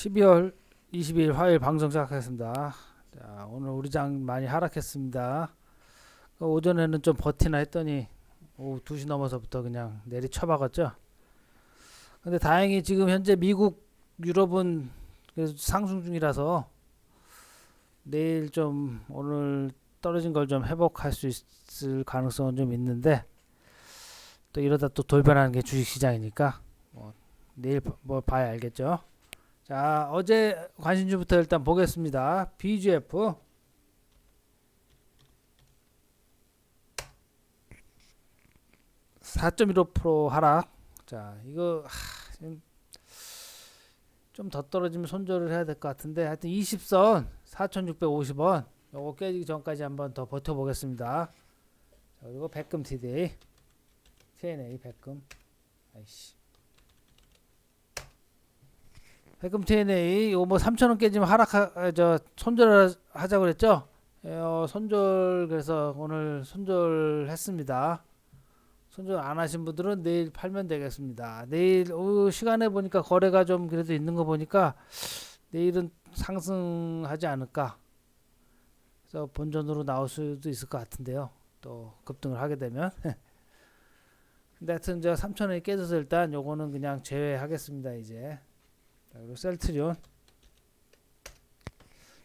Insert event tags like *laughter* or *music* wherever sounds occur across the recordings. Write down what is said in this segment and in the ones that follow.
12월 22일 화요일 방송 시작하겠습니다. 자, 오늘 우리 장 많이 하락했습니다. 그 오전에는 좀 버티나 했더니 오후 2시 넘어서부터 그냥 내리 쳐박았죠. 근데 다행히 지금 현재 미국, 유럽은 상승 중이라서 내일 좀 오늘 떨어진 걸 좀 회복할 수 있을 가능성은 좀 있는데 또 이러다 또 돌변하는 게 주식 시장이니까 뭐 내일 뭐 봐야 알겠죠. 자, 어제 관심주부터 일단 보겠습니다. BGF. (4.15% 하락) 자 이거 좀더 떨어지면 손절을 해야 될 것 같은데 하여튼 20선 4,650원. 요거 깨지기 전까지 한번 더 버텨보겠습니다. 자, 그리고 백금 TD TNA 백금. 아이씨 백금 TNA 요거 뭐 3,000원 깨지면 하락하 아, 저 손절 하자고 그랬죠 어, 손절 그래서 오늘 손절했습니다 손절 안 하신 분들은 내일 팔면 되겠습니다. 내일 오, 시간에 보니까 거래가 좀 그래도 있는 거 보니까 내일은 상승하지 않을까. 그래서 본전으로 나올 수도 있을 것 같은데요. 또 급등을 하게 되면. *laughs* 근데 하여튼 이제 3천원이 깨져서 일단 요거는 그냥 제외하겠습니다. 이제. 자, 그리고 셀트리온.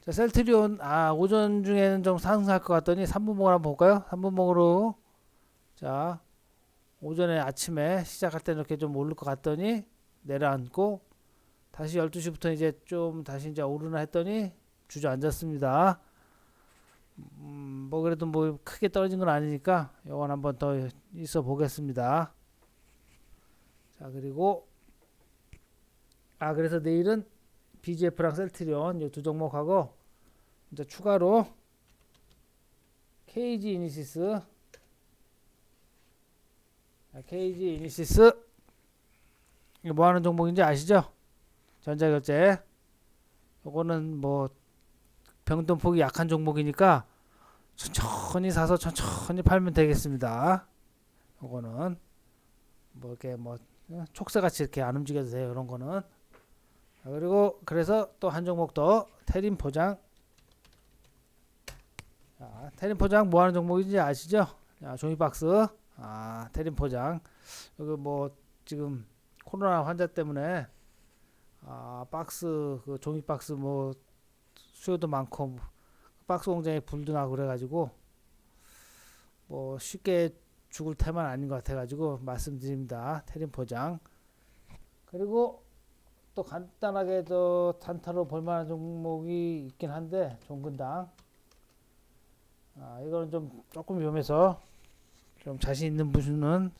자, 셀트리온 아 오전 중에는 좀 상승할 것 같더니 3분봉을 한번 볼까요? 3분봉으로 자 오전에 아침에 시작할 때 이렇게 좀 오를 것 같더니 내려앉고 다시 12시부터 이제 좀 다시 이제 오르나 했더니 주저앉았습니다. 음, 뭐 그래도 뭐 크게 떨어진 건 아니니까 요건 한번 더 있어 보겠습니다. 자, 그리고 아, 그래서 내일은 BGF랑 셀트리온 이 두 종목하고 이제 추가로 KG 이니시스 KG 이니시스 이게 뭐 하는 종목인지 아시죠? 전자결제 요거는 뭐 병동폭이 약한 종목이니까 천천히 사서 천천히 팔면 되겠습니다. 요거는 뭐 이렇게 뭐 촉새같이 이렇게 안 움직여도 돼요. 이런 거는 자, 그리고 그래서 또 한 종목 더 테린 포장 자, 테린 포장 뭐 하는 종목인지 아시죠? 자, 종이박스 아, 테린 포장. 여기 뭐 지금 코로나 환자 때문에 아, 박스 그 종이 박스 뭐 수요도 많고 박스 공장에 불도 나고 그래 가지고 뭐 쉽게 죽을 테만 아닌 것 같아 가지고 말씀드립니다. 테린 포장. 그리고 또 간단하게 저 단타로 볼 만한 종목이 있긴 한데 종근당 아, 이거는 좀 조금 위험해서 좀 자신 있는 분은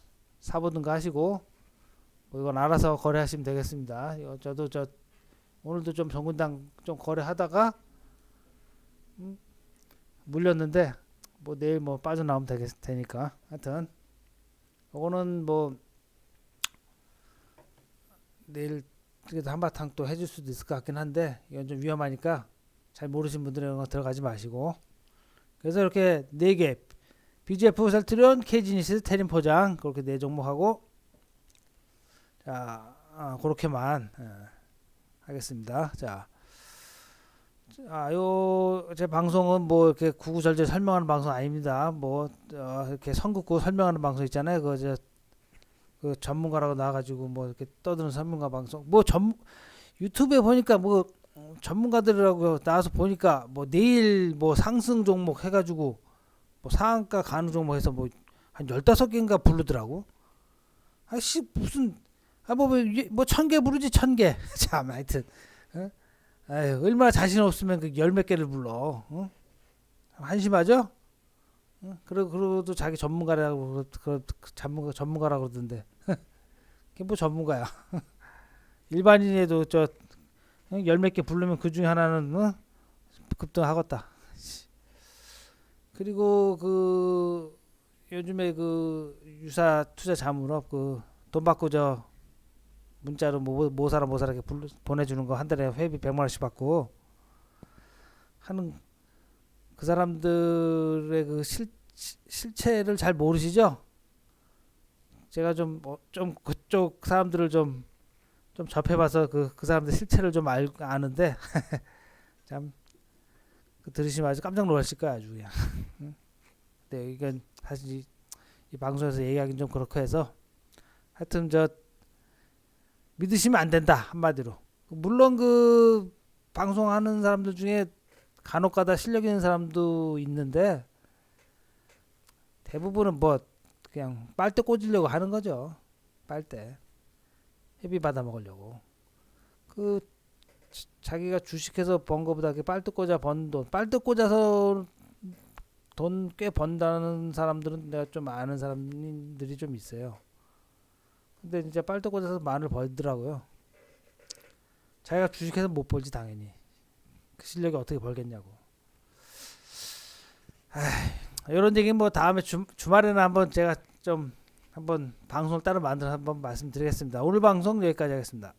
사보든가 하시고 뭐 이건 알아서 거래하시면 되겠습니다. 이거 저도 저 오늘도 좀 정근당 좀 거래하다가 음, 물렸는데 뭐 내일 뭐 빠져나오면 되겠, 되니까 하여튼 이거는 뭐 내일 그래도 한바탕 또 해줄 수도 있을 것 같긴 한데 이건 좀 위험하니까 잘 모르신 분들은 들어가지 마시고 그래서 이렇게 네개 BGF 셀트리온, 케이지니스, 테린 포장 그렇게 네 종목하고 자 아, 그렇게만 예, 하겠습니다. 자, 아, 요, 제 방송은 뭐 이렇게 구구절절 설명하는 방송 아닙니다. 뭐, 어, 이렇게 선긋고 설명하는 방송 있잖아요. 그, 저, 그 전문가라고 나와가지고 뭐 이렇게 떠드는 설문가 방송. 뭐 전, 유튜브에 보니까 뭐 전문가들이라고 나와서 보니까 뭐 내일 뭐 상승 종목 해가지고 뭐 상한가 가는 종목 해서 뭐 한 열다섯 개인가 부르더라고. 아씨 무슨 아뭐뭐천 개 부르지 천 개. *laughs* 참 하여튼 어? 아유 얼마나 자신 없으면 그 열 몇 개를 불러. 어? 한심하죠? 어? 그러 그러도 자기 전문가라고 그, 그 전문가 전문가라고 그러던데. *laughs* 그게 뭐 전문가야. *laughs* 일반인에도 저 열 몇 개 부르면 그 중에 하나는 어? 급등하겠다. 그리고 그 요즘에 그 유사 투자 자문업 그돈 받고 저 문자로 뭐, 뭐 사라 뭐 사라 이렇게 보내주는 거 한 달에 회비 100만 원씩 받고 하는 그 사람들의 그 실, 실체를 잘 모르시죠? 제가 좀, 뭐, 좀 그쪽 사람들을 좀 좀 접해봐서 그, 그 사람들 실체를 좀 알, 아는데 *laughs* 참 그 들으시면 아주 깜짝 놀라실 거야 아주 그냥. 응? 네 이건 사실 이, 이 방송에서 얘기하기는 좀 그렇고 해서 하여튼 저 믿으시면 안 된다 한마디로. 물론 그 방송하는 사람들 중에 간혹가다 실력 있는 사람도 있는데 대부분은 뭐 그냥 빨대 꽂으려고 하는 거죠. 빨대 회비 받아 먹으려고. 그 자- 자기가 주식해서 번 거보다 그 빨대 꽂아 번 돈, 빨대 꽂아서 돈 꽤 번다는 사람들은 내가 좀 아는 사람들이 좀 있어요. 근데 진짜 빨대 꽂아서 많이 벌더라고요. 자기가 주식해서 못 벌지 당연히. 그 실력이 어떻게 벌겠냐고. 아, 이런 얘기 뭐 다음에 주, 주말에는 한번 제가 좀 한번 방송을 따로 만들어 한번 말씀드리겠습니다. 오늘 방송 여기까지 하겠습니다.